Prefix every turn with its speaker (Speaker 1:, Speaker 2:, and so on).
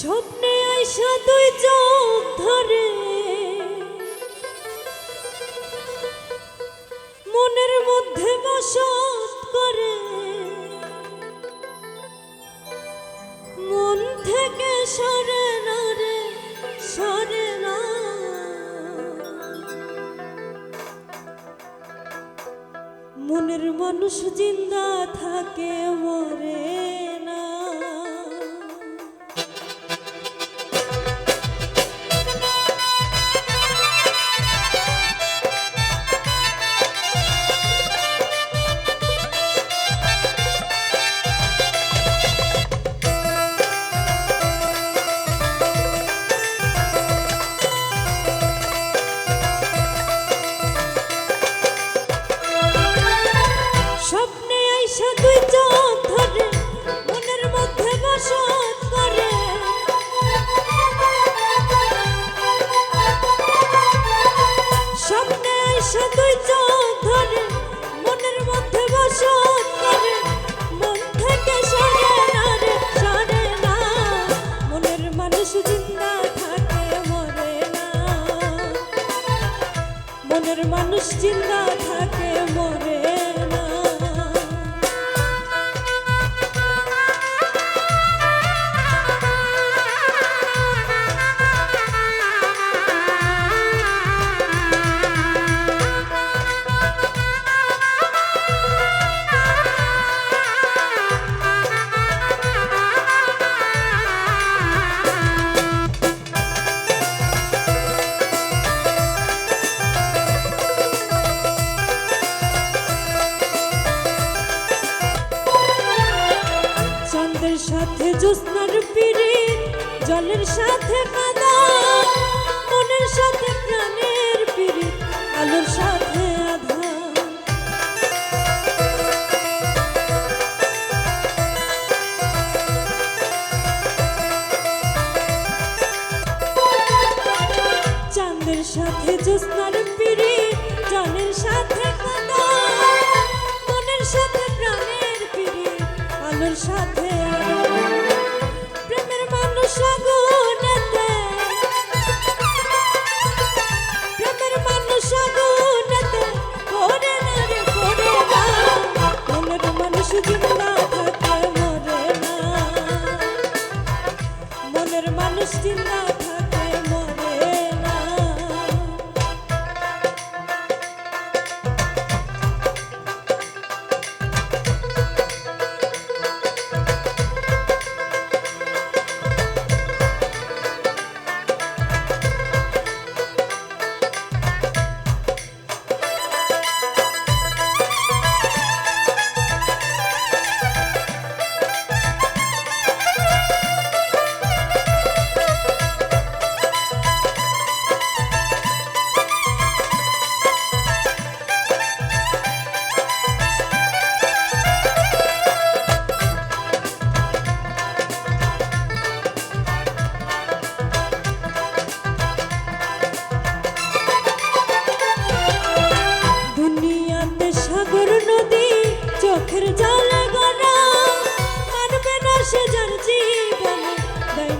Speaker 1: স্বপ্নে আইসা দুই চোখ ধরে। মনের মধ্যে বসত করে। মন থেকে সরে না রে, সরে না। মনের মানুষ জিন্দা থাকে মরে। মনের মানুষ চিন্তা থাকে মরে চন্দ্রের সাথে জ্যোৎস্নার পিড়ি, জলের সাথে কাদা মনের সাথে প্রাণের পিড়ি, আলোর সাথে আধা। চাঁদের সাথে জ্যোৎস্নার পিড়ি, জলের সাথে কাদা মনের সাথে প্রাণের পিড়ি, আলোর সাথে